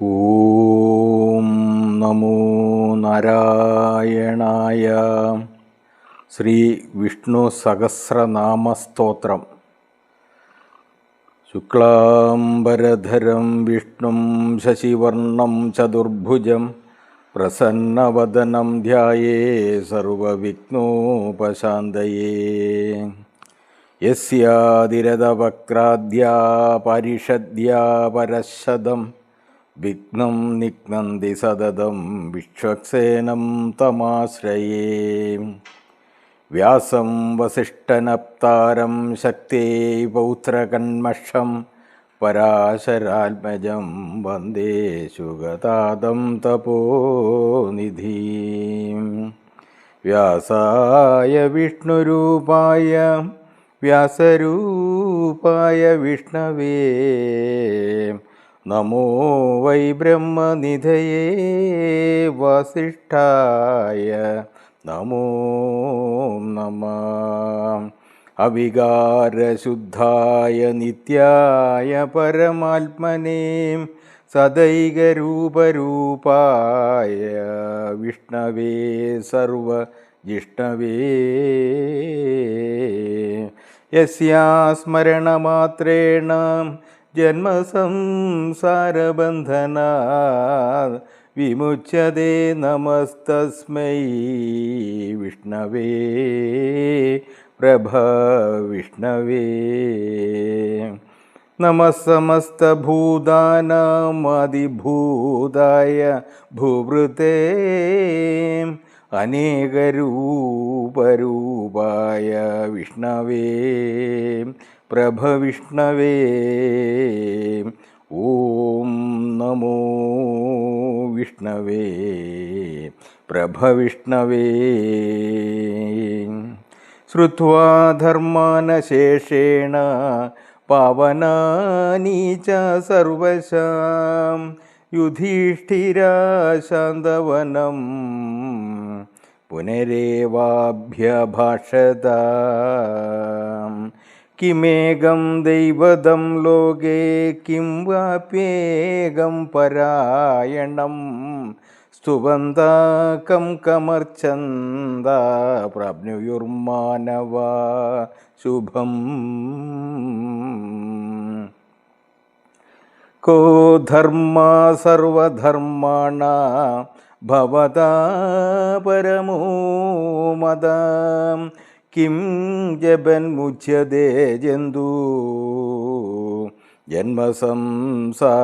ഓം നമോ നാരായണായ ശ്രീ വിഷ്ണു സഹസ്രനാമസ്തോത്രം ശുക്ലാംബരധരം വിഷ്ണും ശശിവർണം ചതുർഭുജം പ്രസന്നവദനം ധ്യായേ സർവവിഘ്നോപശാന്തയേ. യസ്യാതിരതവക്രാദ്യാ പരിഷദ്യാ പരശതം വിഘ്നം നിഘ്നന്തി സതതം വിശ്വക്സേനം തമാശ്രയേ. വ്യാസം വസിഷ്ഠനപ്താരം ശക്തേ പൗത്രകന്മഷം പരാശരാത്മജം വന്ദേ ശുഗതാദം തപോനിധി വ്യാസായ വിഷ്ണുരൂപായ വ്യാസരൂപായ വിഷ്ണവേ. നമോ വൈ ബ്രഹ്മനിധയേ വസിഷ്ഠായ നമോ നമ. അവികാരശുദ്ധായ നിത്യായ പരമാത്മനേ സദൈകരൂപരൂപായ വിഷ്ണവേ സർവ ജിഷ്ണവേ യസ്യാസ്മരണമാത്രേണ ജന്മസംസാരബന്ധനാ വിമുച്ചതേ നമസ്തസ്മൈ വിഷ്ണവേ പ്രഭ വിഷ്ണവേ. നമസ്സമസ്തഭൂതാനാമതിഭൂതായ ഭൂവൃതേ അനേകരൂപരൂപായ വിഷ്ണവേ. प्रभ विष्णवे ओम नमो विष्णवे। प्रभ प्रभविष्णवे। श्रुत्वा धर्मानशेषेण पावनानि च सर्वशां। पुनरेवाभ्य पुनरेवाभ्यभाषता കിമേകം ദൈവതം ലോകേ കിം വാപ്യേകം പരായണം. സ്തുവന്താകം കമർച്ചന്ത പ്രാപ്നുയുർമാനവ ശുഭം. കോ ധർമ്മ സർവധർമാണ ഭവതാ പരമോ മത കിം ജപന്മുച്യതേ ജന്തു ജന്മസംസാ